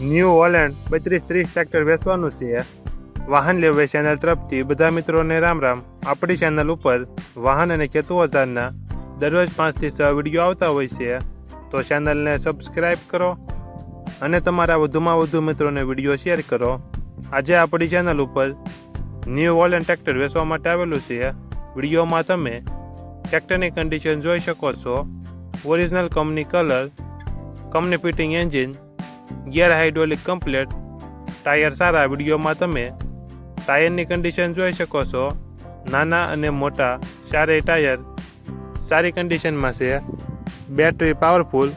New Holland બત્રીસ ત્રીસ tractor વેચવાનું છે. વાહન લેવાય ચેનલ તરફથી બધા મિત્રોને રામ રામ. આપણી ચેનલ ઉપર વાહન અને ખેતુ ઓજારના દરરોજ પાંચથી છ વીડિયો આવતા હોય છે. તો ચેનલને સબસ્ક્રાઈબ કરો અને તમારા વધુમાં વધુ મિત્રોને વીડિયો શેર કરો. આજે આપણી ચેનલ ઉપર ન્યૂ ઓલેન્ડ ટ્રેક્ટર વેચવા માટે આવેલું છે. વિડીયોમાં તમે ટ્રેક્ટરની કન્ડિશન જોઈ શકો છો. Original company colour company fitting engine gear hydraulic complete tyre સારા વિડીયોમાં તમે ટાયરની કન્ડિશન જોઈ શકો છો. નાના અને મોટા ચારેય ટાયર સારી કન્ડિશનમાં છે. બેટરી પાવરફુલ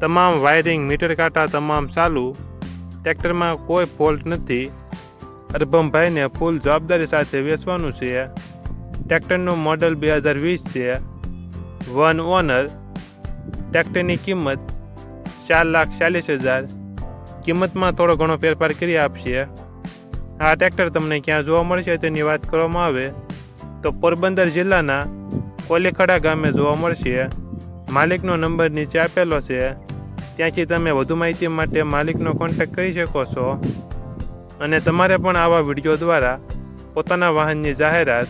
તમામ વાયરિંગ મીટર કાંટા તમામ ચાલુ. ટ્રેક્ટરમાં કોઈ ફોલ્ટ નથી. અરભમભાઈને ફૂલ જવાબદારી સાથે વેચવાનું છે. ટ્રેક્ટરનું મોડલ બે હજાર વીસ છે. વન ઓનર ટ્રેક્ટરની કિંમત ચાર લાખ ચાલીસ હજાર કિંમતમાં થોડો ઘણો ફેરફાર કરી આપશે. આ ટ્રેક્ટર તમને ક્યાં જોવા મળશે તેની વાત કરવામાં આવે તો પોરબંદર જિલ્લાના કોલેખડા ગામે જોવા મળશે. માલિકનો નંબર નીચે આપેલો છે. ત્યાંથી તમે વધુ માહિતી માટે માલિકનો કોન્ટેક્ટ કરી શકો છો. અને તમારે પણ આવા વીડિયો દ્વારા પોતાના વાહનની જાહેરાત,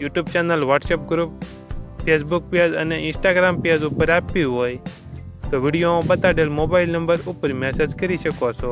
YouTube channel WhatsApp group Facebook page અને ઇન્સ્ટાગ્રામ પેજ ઉપર આપવી હોય. તો વીડિયો બતાડેલ મોબાઈલ નંબર ઉપર મેસેજ કરી શકો છો.